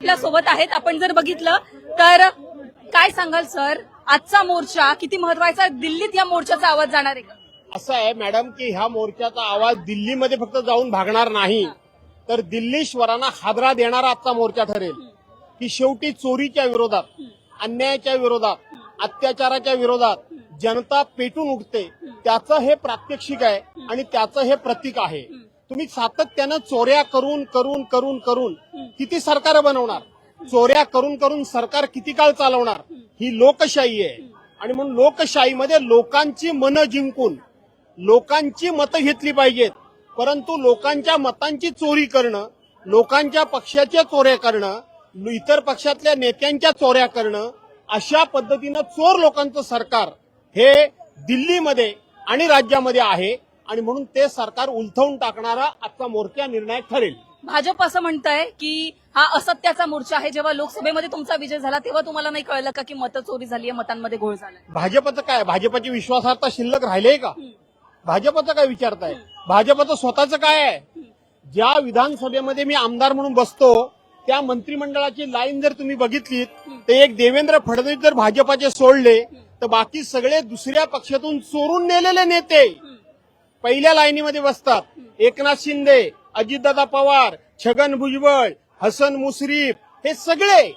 आपल्यासोबत आहेत. आपण जर बघितलं तर काय सांगाल सर? आजचा मोर्चा किती महत्त्वाचा आहे? दिल्लीत या मोर्चाचा आवाज जाणार आहे असं आहे मॅडम की ह्या मोर्चाचा आवाज दिल्लीमध्ये फक्त जाऊन भागणार नाही. तर दिल्लीश्वरांना हादरा देणारा आजचा मोर्चा ठरेल. की शेवटी चोरीच्या विरोधात अन्यायाच्या विरोधात अत्याचाराच्या विरोधात जनता पेटून उठते. त्याचं हे प्रात्यक्षिक आहे आणि त्याचं हे प्रतीक आहे. तुम्ही सातत्यानं चोऱ्या करून करून करून करून किती सरकार बनवणार? चोऱ्या करून करून सरकार किती काळ चालवणार? ही लोकशाही आहे. आणि म्हणून लोकशाहीमध्ये लोकांची मनं जिंकून लोकांची मतं घेतली पाहिजेत. परंतु लोकांच्या मतांची चोरी करणं लोकांच्या पक्षाच्या चोऱ्या करणं इतर पक्षातल्या नेत्यांच्या चोऱ्या करणं अशा पद्धतीनं चोर लोकांचं सरकार हे दिल्लीमध्ये आणि राज्यामध्ये आहे. आणि म्हणून ते सरकार उलथवून टाकणारा आजचा मोर्चा निर्णायक ठरेल. भाजप असं म्हणतंय की हा असत्याचा मोर्चा आहे. जेव्हा लोकसभेमध्ये तुमचा विजय झाला तेव्हा तुम्हाला नाही कळलं का की मतं चोरी झाली आहे मतांमध्ये घोळ झालाय? भाजपचं काय? भाजपची विश्वासार्हता शिल्लक राहिलीय का? भाजपचं काय विचारताय? भाजपचं स्वतःचं काय आहे? ज्या विधानसभेमध्ये मी आमदार म्हणून बसतो त्या मंत्रिमंडळाची लाईन जर तुम्ही बघितलीत तर एक देवेंद्र फडणवीस जर भाजपाचे सोडले तर बाकी सगळे दुसऱ्या पक्षातून चोरून नेलेले नेते. पहिल्या लाईनीमध्ये बसतात. एकनाथ शिंदे अजितदादा पवार छगन भुजबळ हसन मुश्रीफ हे सगळे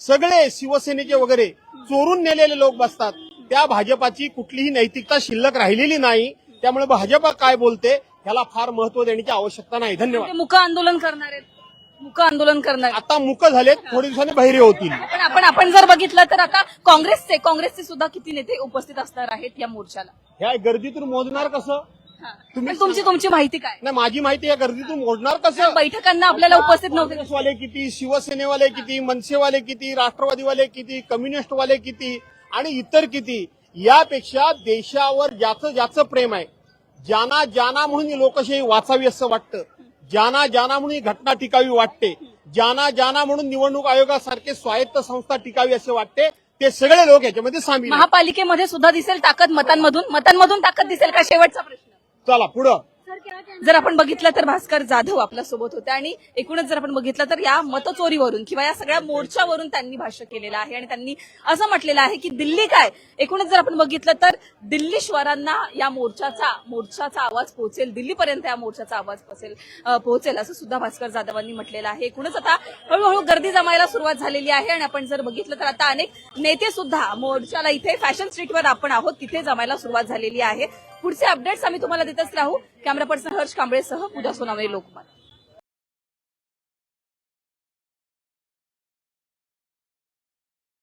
सगळे शिवसेनेचे वगैरे चोरून नेलेले लोक बसतात. त्या भाजपाची कुठलीही नैतिकता शिल्लक राहिलेली नाही. त्यामुळे भाजपा काय बोलते ह्याला फार महत्त्व देण्याची आवश्यकता नाही. धन्यवाद. ते मुक आंदोलन करणार आहेत. मुक आंदोलन करणार. आता मुक झालेत थोडी दिवसांनी बहिरे होतील. पण आपण आपण जर बघितलं तर आता काँग्रेसचे काँग्रेसचे सुद्धा किती नेते उपस्थित असणार आहेत या मोर्चाला? ह्या गर्दीतून मोजणार कसं. तुम्ही पण तुमची तुमची माहिती काय? नाही माझी माहिती या गर्दीतून मोजणार कसं? बैठकांना आपल्याला उपस्थित नव्हते. काँग्रेसवाले किती शिवसेनेवाले किती मनसेवाले किती राष्ट्रवादीवाले किती कम्युनिस्टवाले किती आणि इतर किती यापेक्षा देशावर ज्याचं ज्याचं प्रेम आहे ज्यांना ज्यांना म्हणून ही लोकशाही वाचावी असं वाटतं ज्यांना ज्यांना म्हणून ही घटना टिकावी वाटते ज्यांना ज्यांना म्हणून निवडणूक आयोगासारखे स्वायत्त संस्था टिकावी असे वाटते ते सगळे लोक याच्यामध्ये सामील आहेत. महापालिकेमध्ये सुद्धा दिसेल ताकद मतांमधून. मतांमधून ताकद दिसेल का शेवटचा प्रश्न? चला पुढं. जर आपण बघितलं तर भास्कर जाधव आपल्यासोबत होते आणि एकूणच जर आपण बघितलं तर या मतचोरीवरून किंवा या सगळ्या मोर्चावरून त्यांनी भाष्य केलेलं आहे आणि त्यांनी असं म्हटलेलं आहे की दिल्ली काय? एकूणच जर आपण बघितलं तर दिल्लीश्वरांना या मोर्चाचा मोर्चाचा आवाज पोहोचेल दिल्लीपर्यंत या मोर्चाचा आवाज पोहोचेल पोहोचेल असं सुद्धा भास्कर जाधवांनी म्हटलेलं आहे. एकूणच आता हळूहळू गर्दी जमायला सुरुवात झालेली आहे आणि आपण जर बघितलं तर आता अनेक नेते सुद्धा मोर्चाला इथे फॅशन स्ट्रीटवर आपण आहोत तिथे जमायला सुरुवात झालेली आहे. पुढचे अपडेट्स आम्ही तुम्हाला देतच राहू. कॅमेरा पर्सन हर्ष कांबळेसह पूजा सोनावणे लोकमत